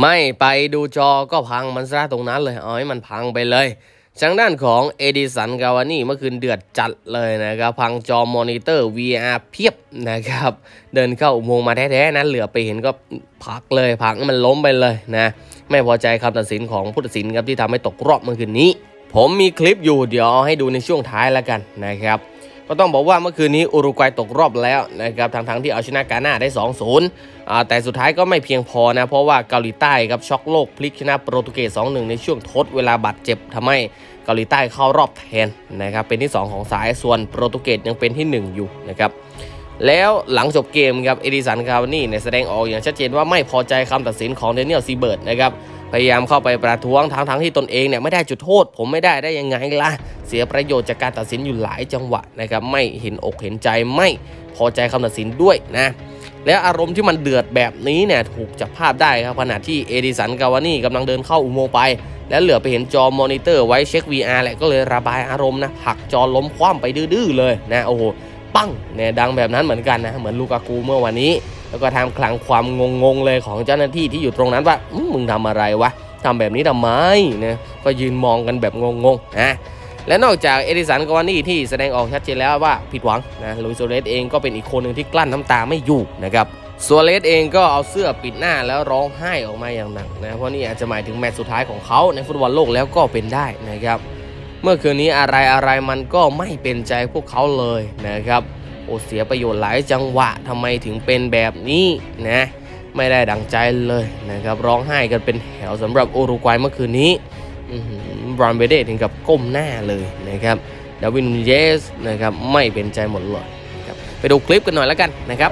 ไม่ไปดูจอก็พังมันซะตรงนั้นเลยเอาให้มันพังไปเลยทางด้านของเอดิสันกาวานี่เมื่อคืนเดือดจัดเลยนะครับ พังจอมอนิเตอร์ VR เพียบนะครับ เดินเข้าอุโมงค์มาแท้ๆนั้นเหลือไปเห็นก็พักเลยพักให้มันล้มไปเลยนะ ไม่พอใจคำตัดสินของผู้ตัดสินครับที่ทำให้ตกรอบเมื่อคืนนี้ ผมมีคลิปอยู่เดี๋ยวเอาให้ดูในช่วงท้ายแล้วกันนะครับ ก็ต้องบอกว่าเมื่อคืนนี้อุรุกวัยตกรอบแล้วนะครับทั้งๆที่เอาชนะกาหน้าได้ 2-0อ่าแต่สุดท้ายก็ไม่เพียงพอนะ เพราะว่าเกาหลีใต้ครับช็อกโลกพลิกชนะโปรตุเกส 2-1 ในช่วงทดเวลาบาดเจ็บทำให้เกาหลีใต้เข้ารอบแทนนะครับเป็นที่ 2 ของสายส่วนโปรตุเกสยังเป็นที่ 1 อยู่นะครับ แล้วหลังจบเกมครับเอดิสันคาวานี่เนี่ยแสดงออกอย่างชัดเจนว่าไม่พอใจคำตัดสินของเดนิเอลซีเบิร์ดนะครับพยายามเข้าไปประท้วงทั้งทั้งๆที่ตนเองเนี่ยไม่ได้จุดโทษ ผมไม่ได้ได้ยังไงล่ะ เสียประโยชน์จากการตัดสินอยู่หลายจังหวะนะครับไม่เห็นอกเห็นใจไม่พอใจคำตัดสินด้วยนะแล้วอารมณ์ที่มันเดือดแบบนี้เนี่ยถูกจับภาพได้ครับขณะที่เอดิสันกาวานี่กำลังเดินเข้าอุโมงค์ไป แล้วเหลือไปเห็นจอมอนิเตอร์ไว้เช็ค VR แหละก็เลยระบายอารมณ์นะผักจอล้มคว่ำไปดื้อๆเลยนะโอ้โห ปังเนี่ยดังแบบนั้นเหมือนกันนะเหมือนลูกากูเมื่อวันนี้ แล้วก็ทำคลังความงงๆเลยของเจ้าหน้าที่ที่อยู่ตรงนั้นว่ามึงทำอะไรวะทำแบบนี้ทำไมนะก็ยืนมองกันแบบงงๆนะและนอกจากเอดิสันกวานี่ที่แสดงออกชัดเจนแล้วว่าผิดหวังนะลุยโซเลสเองก็เป็นอีกคนหนึ่งที่กลั้นน้ำตาไม่อยู่นะครับซัวเลสเองก็เอาเสื้อปิดหน้าแล้วร้องไห้ออกมาอย่างหนักนะเพราะนี่อาจจะหมายถึงแมตช์สุดท้ายของเขาในฟุตบอลโลกแล้วก็เป็นได้นะครับ เมื่อคืนนี้อะไรอะไรมันก็ไม่เป็นใจพวกเขาเลยนะครับ โอเสียประโยชน์หลายจังหวะทำไมถึงเป็นแบบนี้นะไม่ได้ดังใจเลยนะครับ ร้องไห้กันเป็นแถวสำหรับโอรุกวัยเมื่อคืนนี้บรอนเบเดถึงกับก้มหน้าเลยนะครับดาวินเยสนะครับไม่เป็นใจหมดเลยนะครับไปดูคลิปกันหน่อยแล้วกันนะครับ